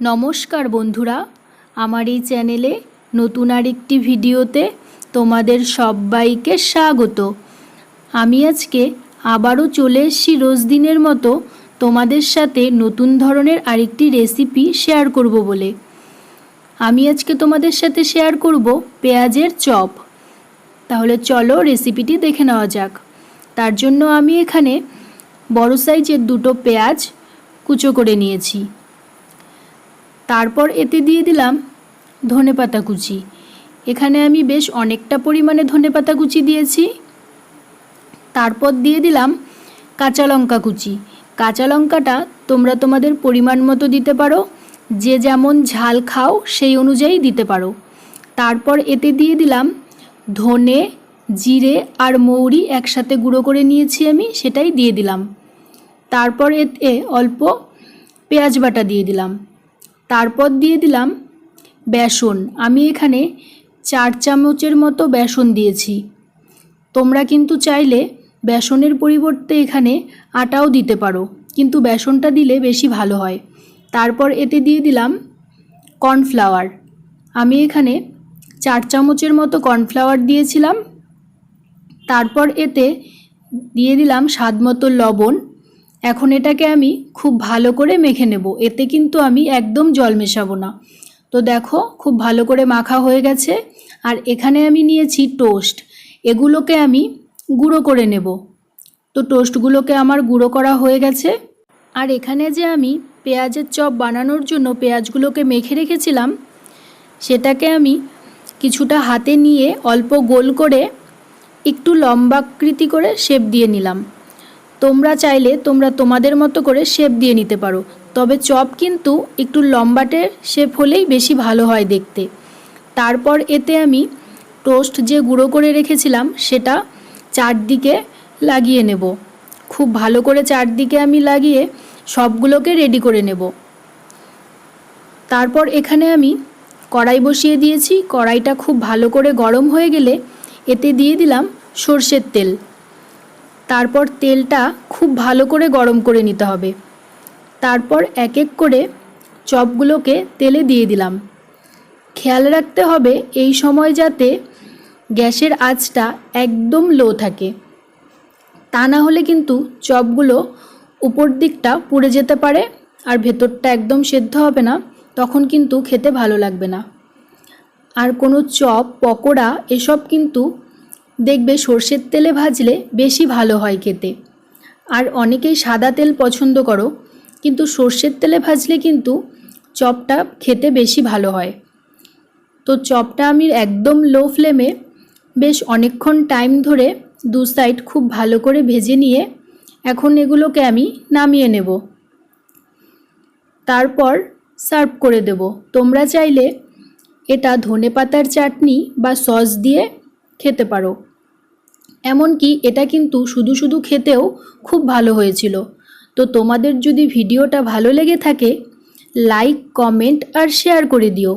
নমস্কার বন্ধুরা, আমার এই চ্যানেলে নতুন আরেকটি ভিডিওতে তোমাদের সবাইকে স্বাগত। আমি আজকে আবারও চলে এসেছি রোজ দিনের মতো তোমাদের সাথে নতুন ধরনের আরেকটি রেসিপি শেয়ার করব বলে। আমি আজকে তোমাদের সাথে শেয়ার করব পেঁয়াজের চপ। তাহলে চলো রেসিপিটি দেখে নেওয়া যাক। তার জন্য আমি এখানে বড় সাইজের দুটো পেঁয়াজ কুচো করে নিয়েছি। তারপর এতে দিয়ে দিলাম ধনেপাতা কুচি। এখানে আমি বেশ অনেকটা পরিমাণে ধনেপাতা কুচি দিয়েছি। তারপর দিয়ে দিলাম কাঁচা লঙ্কা কুচি। কাঁচা লঙ্কাটা তোমরা তোমাদের পরিমাণ মতো দিতে পারো। যে যেমন ঝাল খাও সেই অনুযায়ী দিতে পারো। তারপর এতে দিয়ে দিলাম ধনে, জিরে আর মৌরি একসাথে গুঁড়ো করে নিয়েছি আমি, সেটাই দিয়ে দিলাম। তারপর এতে অল্প পেঁয়াজ বাটা দিয়ে দিলাম। তারপর দিয়ে দিলাম বেসন। আমি এখানে চার চামচের মতো বেসন দিয়েছি। তোমরা কিন্তু চাইলে বেসনের পরিবর্তে এখানে আটাও দিতে পারো, কিন্তু বেসনটা দিলে বেশি ভালো হয়। তারপর এতে দিয়ে দিলাম কর্নফ্লাওয়ার। আমি এখানে চার চামচের মতো কর্নফ্লাওয়ার দিয়েছিলাম। তারপর এতে দিয়ে দিলাম স্বাদ মতো লবণ। এখন এটাকে আমি খুব ভালো করে মেখে নেব। এতে কিন্তু আমি একদম জল মেশাবো না। তো দেখো, খুব ভালো করে মাখা হয়ে গেছে। আর এখানে আমি নিয়েছি টোস্ট। এগুলোকে আমি গুঁড়ো করে নেব। তো টোস্টগুলোকে আমার গুঁড়ো করা হয়ে গেছে। আর এখানে যে আমি পেঁয়াজের চপ বানানোর জন্য পেঁয়াজগুলোকে মেখে রেখেছিলাম, সেটাকে আমি কিছুটা হাতে নিয়ে অল্প গোল করে একটু লম্বাকৃতি করে শেপ দিয়ে নিলাম। তোমরা চাইলে তোমরা তোমাদের মতো করে শেপ দিয়ে নিতে পারো। তবে চপ কিন্তু একটু লম্বাটে শেপ হলেই বেশি ভালো হয় দেখতে। তারপর এতে আমি টোস্ট যে গুঁড়ো করে রেখেছিলাম, সেটা চারদিকে লাগিয়ে নেব। খুব ভালো করে চারদিকে আমি লাগিয়ে সবগুলোকে রেডি করে নেব। তারপর এখানে আমি কড়াই বসিয়ে দিয়েছি। কড়াইটা খুব ভালো করে গরম হয়ে গেলে এতে দিয়ে দিলাম সর্ষের তেল। তারপর তেলটা খুব ভালো করে গরম করে নিতে হবে। তারপর এক এক করে চপগুলোকে তেলে দিয়ে দিলাম। খেয়াল রাখতে হবে এই সময় যাতে গ্যাসের আঁচটা একদম লো থাকে। তা না হলে কিন্তু চপগুলো উপর দিকটা পুড়ে যেতে পারে আর ভেতরটা একদম সেদ্ধ হবে না, তখন কিন্তু খেতে ভালো লাগবে না। আর কোনো চপ, পকোড়া এসব কিন্তু দেখবে সর্ষের তেলে ভাজলে বেশি ভালো হয় খেতে। আর অনেকেই সাদা তেল পছন্দ করো, কিন্তু সর্ষের তেলে ভাজলে কিন্তু চপটা খেতে বেশি ভালো হয়। তো চপটা আমি একদম লো ফ্লেমে বেশ অনেকক্ষণ টাইম ধরে দু সাইড খুব ভালো করে ভেজে নিয়ে এখন এগুলোকে আমি নামিয়ে নেব। তারপর সার্ভ করে দেব। তোমরা চাইলে এটা ধনে পাতার চাটনি বা সস দিয়ে খেতে পারো। এমনকি এটা কিন্তু শুধু শুধু খেতেও খুব ভালো হয়েছিল। তো তোমাদের যদি ভিডিওটা ভালো লেগে থাকে লাইক কমেন্ট আর শেয়ার করে দিও।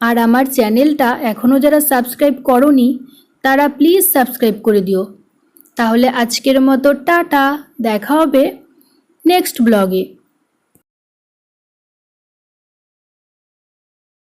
আর আমার চ্যানেলটা এখনও যারা সাবস্ক্রাইব করনি, তারা প্লিজ সাবস্ক্রাইব করে দিও। তাহলে আজকের মতো টাটা, দেখা হবে নেক্সট ব্লগে